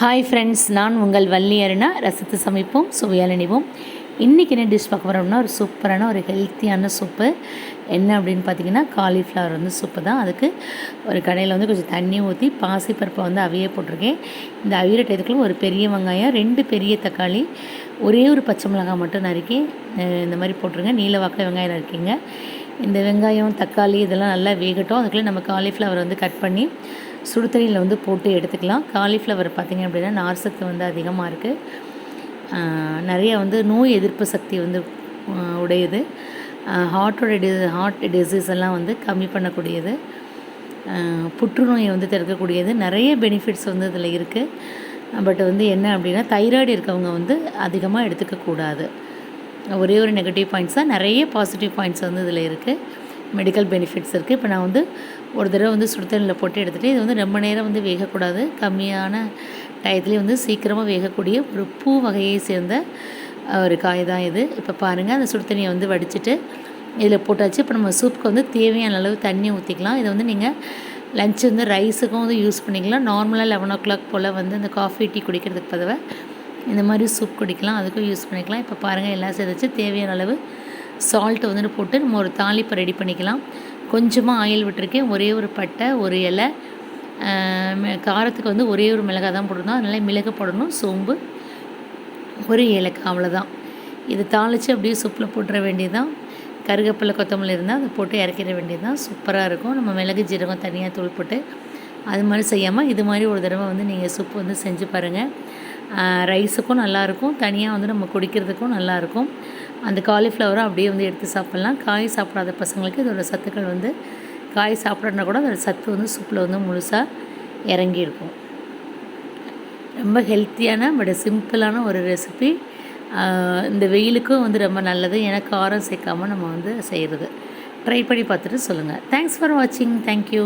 Hi friends நான் உங்கள் வள்ளி அருணா. ரசத்து சமைப்போம் சுவையால் நினைவோம் இன்றைக்கி என்ன டிஷ் பார்க்க போகிறோம்னா ஒரு சூப்பரான ஒரு ஹெல்த்தியான சூப்பு என்ன அப்படின்னு பார்த்தீங்கன்னா காலிஃப்ளவர் வந்து சூப்பு தான். அதுக்கு ஒரு கடையில் வந்து கொஞ்சம் தண்ணி ஊற்றி பாசிப்பருப்பை வந்து அவிய போட்டிருக்கேன். இந்த அவிய டயத்துக்குள்ள ஒரு பெரிய வெங்காயம் ரெண்டு பெரிய தக்காளி ஒரே ஒரு பச்சை மிளகாய் மட்டும் நறுக்கி இந்த மாதிரி போட்டுருங்க. நீல வாக்கில் வெங்காயம் நறுக்கிங்க. இந்த வெங்காயம் தக்காளி இதெல்லாம் நல்லா வேகட்டும். அதுக்குள்ளே நம்ம காலிஃப்ளவர் வந்து கட் பண்ணி சுடு தண்ணியில் வந்து போட்டு எடுத்துக்கலாம். காலிஃப்ளவர் பார்த்திங்க அப்படின்னா நார்சத்து வந்து அதிகமாக இருக்குது நிறைய வந்து நோய் எதிர்ப்பு சக்தி வந்து உடையது. ஹார்ட்டோட டி ஹார்ட் டிசீஸ் எல்லாம் வந்து கம்மி பண்ணக்கூடியது. புற்றுநோயை வந்து தடுக்கக்கூடியது. நிறைய பெனிஃபிட்ஸ் வந்து இதில் இருக்குது பட் வந்து என்ன அப்படின்னா தைராய்டு இருக்கவங்க வந்து அதிகமாக எடுத்துக்கக்கூடாது. ஒரே ஒரு நெகட்டிவ் பாயிண்ட்ஸ் தான் நிறைய பாசிட்டிவ் பாயிண்ட்ஸ் வந்து இதில் இருக்குது மெடிக்கல் பெனிஃபிட்ஸ் இருக்குது இப்போ நான் வந்து ஒரு தடவை வந்து சுடுதண்ணில் போட்டு எடுத்துகிட்டு இது வந்து ரொம்ப நேரம் வந்து வேகக்கூடாது. கம்மியான டயத்துலேயே வந்து சீக்கிரமாக வேகக்கூடிய ஒரு பூ வகையை சேர்ந்த ஒரு காய் தான் இது. இப்போ பாருங்கள் அந்த சுடுதண்ணியை வந்து வடிச்சிட்டு இதில் போட்டாச்சு. இப்போ நம்ம சூப்புக்கு வந்து தேவையான அளவு தண்ணி ஊற்றிக்கலாம் இதை வந்து நீங்கள் லஞ்ச் வந்து ரைஸுக்கும் வந்து யூஸ் பண்ணிக்கலாம். நார்மலாக லெவன் ஓ கிளாக் போல் வந்து இந்த காஃபி டீ குடிக்கிறதுக்கு பதவை இந்த மாதிரி சூப் குடிக்கலாம். அதுக்கும் யூஸ் பண்ணிக்கலாம். இப்போ பாருங்கள் எல்லாம் சேர்த்துச்சு தேவையான அளவு சால்ட்டு வந்துட்டு போட்டு நம்ம ஒரு தாளிப்பை ரெடி பண்ணிக்கலாம். கொஞ்சமாக ஆயில் விட்டுருக்கேன். ஒரே ஒரு பட்டை ஒரு இலை காரத்துக்கு வந்து ஒரே ஒரு மிளகாய் தான் போடணும் அதனால் மிளகு போடணும் சோம்பு ஒரு ஏலக்காய் அவ்வளோதான் இது தாளித்து அப்படியே சூப்பில் போட்டுற வேண்டியதுதான். கருகப்பில்லை கொத்தமல்லி இருந்தால் அதை போட்டு இறக்கிற வேண்டியதுதான். சூப்பராக இருக்கும். நம்ம மிளகு ஜீரகம் தனியாக தூள் போட்டு அது மாதிரி செய்யாமல் இது மாதிரி ஒரு தடவை வந்து நீங்கள் சூப் வந்து செஞ்சு பாருங்கள் ரைஸுக்கும் நல்லாயிருக்கும் தனியாக வந்து நம்ம குடிக்கிறதுக்கும் நல்லாயிருக்கும் அந்த காலிஃப்ளவரை அப்படியே வந்து எடுத்து சாப்பிட்லாம். காய் சாப்பிடாத பசங்களுக்கு இதோட சத்துக்கள் வந்து காய் சாப்பிட்றனா கூட அதோட சத்து வந்து சூப்பில் வந்து முழுசாக இறங்கி இருக்கும். ரொம்ப ஹெல்த்தியான பட் சிம்பிளான ஒரு ரெசிபி இந்த வெயிலுக்கும் வந்து ரொம்ப நல்லது. ஏன்னா காரம் சேர்க்காம நம்ம வந்து செய்கிறது ட்ரை பண்ணி பார்த்துட்டு சொல்லுங்கள் தேங்க்ஸ் ஃபார் வாட்சிங் தேங்க்யூ